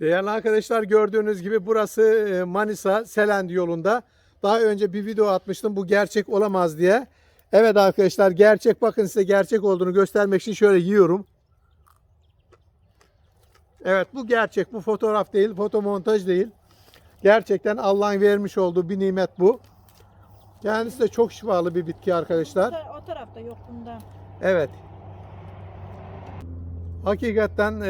Değerli arkadaşlar gördüğünüz gibi burası e, Manisa Selendi yolunda. Daha önce bir video atmıştım bu gerçek olamaz diye. Evet arkadaşlar gerçek bakın size gerçek olduğunu göstermek için şöyle yiyorum. Evet bu gerçek bu fotoğraf değil fotomontaj değil. Gerçekten Allah'ın vermiş olduğu bir nimet bu. Kendisi de çok şifalı bir bitki arkadaşlar. O, o tarafta yok bunda. Evet. Hakikaten e,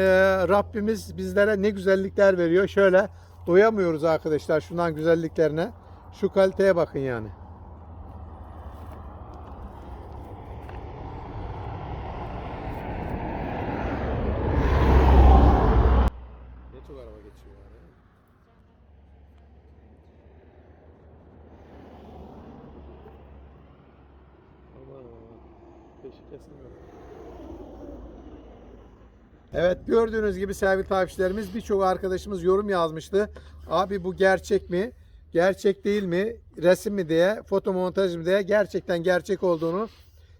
Rabbimiz bizlere ne güzellikler veriyor. Şöyle doyamıyoruz arkadaşlar şundan güzelliklerine. Şu kaliteye bakın yani. Ne çok araba geçiyor yani. Aman peşi kesilmiyor. Evet gördüğünüz gibi sevgili takipçilerimiz birçok arkadaşımız yorum yazmıştı. Abi bu gerçek mi? Gerçek değil mi? Resim mi diye, fotomontaj mı diye gerçekten gerçek olduğunu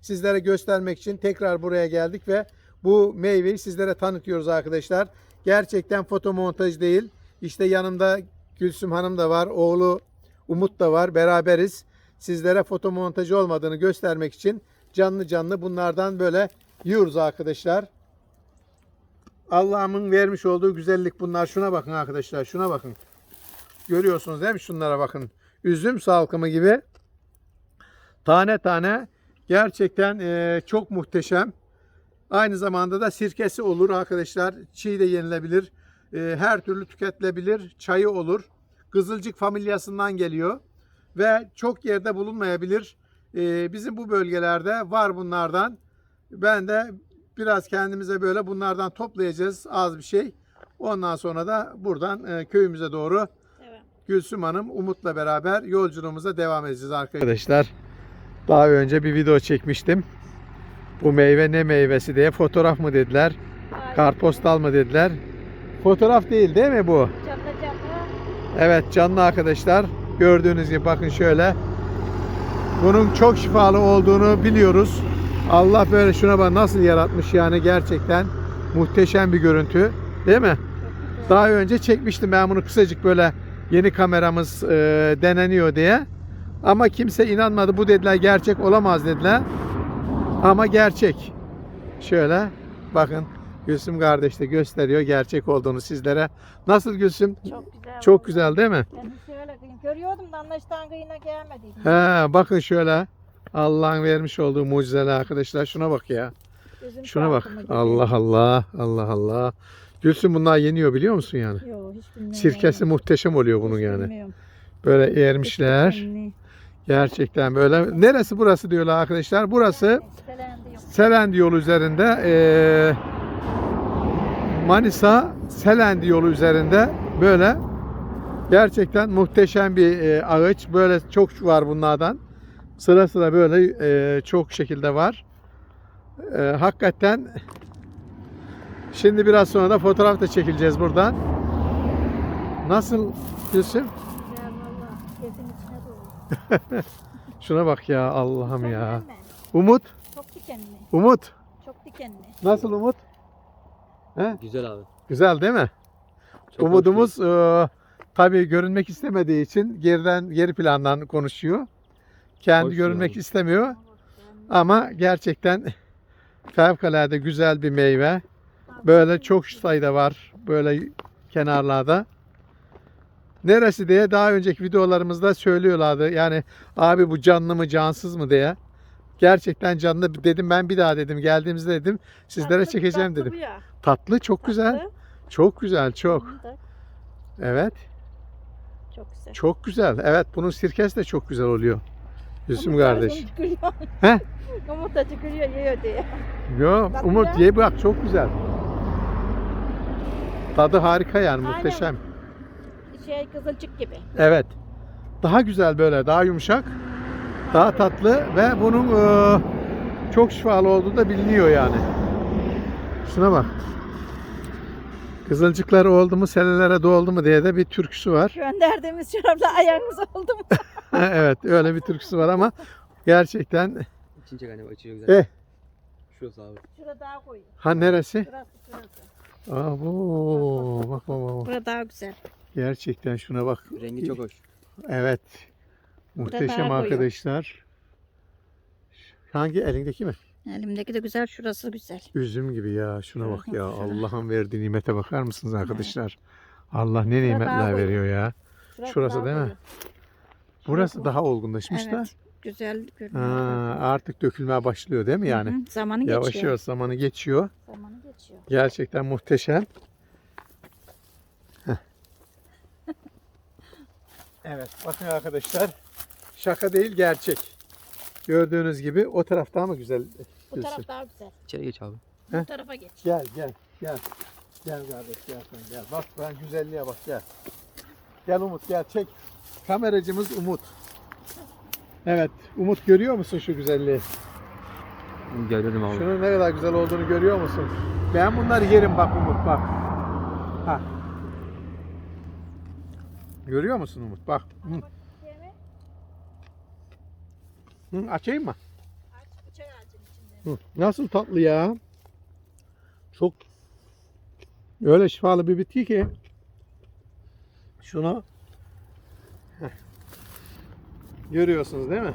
sizlere göstermek için tekrar buraya geldik ve bu meyveyi sizlere tanıtıyoruz arkadaşlar. Gerçekten fotomontaj değil. İşte yanımda Gülsüm Hanım da var, oğlu Umut da var. Beraberiz. Sizlere fotomontajı olmadığını göstermek için canlı canlı bunlardan böyle yiyoruz arkadaşlar. Allah'ımın vermiş olduğu güzellik bunlar. Şuna bakın arkadaşlar. Şuna bakın. Görüyorsunuz değil mi? Şunlara bakın. Üzüm salkımı gibi tane tane gerçekten eee, çok muhteşem. Aynı zamanda da sirkesi olur arkadaşlar. Çiğ de yenilebilir. Eee, her türlü tüketilebilir. Çayı olur. Kızılcık familyasından geliyor. Ve çok yerde bulunmayabilir. Eee, bizim bu bölgelerde var bunlardan. Ben de biraz kendimize böyle bunlardan toplayacağız az bir şey. Ondan sonra da buradan e, köyümüze doğru Evet. Gülsüm Hanım Umut'la beraber yolculuğumuza devam edeceğiz arkadaşlar. Daha önce bir video çekmiştim. Bu meyve ne meyvesi diye fotoğraf mı dediler, karpostal mı dediler. Fotoğraf değil değil mi bu? Canlı canlı. Evet canlı arkadaşlar. Gördüğünüz gibi bakın şöyle. Bunun çok şifalı olduğunu biliyoruz. Allah böyle şuna bak nasıl yaratmış yani gerçekten muhteşem bir görüntü. Değil mi? Daha önce çekmiştim ben bunu kısacık böyle yeni kameramız e, deneniyor diye. Ama kimse inanmadı. Bu dediler gerçek olamaz dediler. Ama gerçek. Şöyle bakın Gülsüm kardeş de gösteriyor gerçek olduğunu sizlere. Nasıl Gülsüm? Çok güzel. Çok güzel değil mi? Kendisi öyle kıyım. Görüyordum da anlaştan kıyına gelmediydim. He, bakın şöyle. Allah'ın vermiş olduğu mucizeler arkadaşlar. Şuna bak ya. Gözüm Şuna bak. Allah Allah. Allah Allah. Gülsüm bunlar yeniyor biliyor musun yani? Yo, hiç bilmiyorum. Sirkesi muhteşem oluyor bunun yani. bilmiyorum. Böyle ermişler. Gerçekten böyle. Neresi burası diyorlar arkadaşlar? Burası Selendi yok. Yolu üzerinde. eee, Manisa Selendi yolu üzerinde böyle gerçekten muhteşem bir eee, ağaç. Böyle çok var bunlardan. Sıra sıra böyle eee, çok şekilde var. Eee, hakikaten şimdi biraz sonra da fotoğraf da çekileceğiz buradan. Nasıl Gülsüm? Şuna bak ya Allah'ım ya. Umut, Çok dikenli. Umut. Çok dikenli. Nasıl Umut? He? Güzel abi. Güzel değil mi? Çok Umudumuz e, tabii görünmek istemediği için geriden geri plandan konuşuyor. Kendi Hoş görünmek yani. istemiyor. Ama gerçekten fevkalade güzel bir meyve. Böyle çok sayıda var böyle kenarlarda. Neresi diye daha önceki videolarımızda söylüyorlardı. Yani abi bu canlı mı cansız mı diye. Gerçekten canlı dedim ben bir daha dedim geldiğimizde dedim sizlere Tatlı- çekeceğim tatlı dedim. ya. Tatlı çok güzel. Tatlı. Çok güzel çok. Hı da Evet Çok güzel. çok güzel. Evet bunun sirkesi de çok güzel oluyor. Gülsüm kardeş. He? Umut da tükürüyor yiyor diye. Yo, Tatlı Umut ya. ye bak çok güzel. Tadı harika yani Aynen. muhteşem. Şey kızılcık gibi. Evet. Daha güzel böyle daha yumuşak. Daha tatlı ve bunun e, çok şifalı olduğu da biliniyor yani. Şuna bak. Kızılcıklar oldu mu senelere doldu mu diye de bir türküsü var. Gönderdiğimiz çorapla ayağınız oldu mu? evet öyle bir türküsü var ama gerçekten çek annem açıyor güzel. Eh. Şurası abi. Şurada daha koyayım. ha neresi? Şurası şurası. Abo bak bak bak. Burada daha güzel. Gerçekten şuna bak. Rengi çok hoş. Evet. Muhteşem koyu. arkadaşlar. Hangi elindeki mi? Elimdeki de güzel, şurası güzel. Üzüm gibi ya. Şuna bak ya. Allah'ın verdiği nimete bakar mısınız arkadaşlar? Allah ne daha nimetler veriyor ya. Şurası daha değil mi? Burası daha olgunlaşmış da. Evet. Güzel Ha, görünüyor. artık dökülmeye başlıyor değil mi yani? Hı hı, Zamanı Yavaş geçiyor. yavaş zamanı geçiyor. Zamanı geçiyor. Gerçekten muhteşem. Evet bakın arkadaşlar. Şaka değil gerçek. Gördüğünüz gibi o tarafta ama güzel. Bu taraf daha güzel. İçeri geç abi. Bu tarafa geç. Gel gel gel. Gel kardeş gel sen gel. Bak ben güzelliğe bak gel. Gel Umut gel çek. Kameracımız Umut. Evet Umut görüyor musun şu güzelliği? Görüyorum abi. Şunun ne kadar güzel olduğunu görüyor musun? Ben bunları yerim bak Umut bak. Ha. Görüyor musun Umut? Bak. Hı. Hı, açayım mı? Nasıl tatlı ya? Çok öyle şifalı bir bitki ki. Şunu görüyorsunuz değil mi?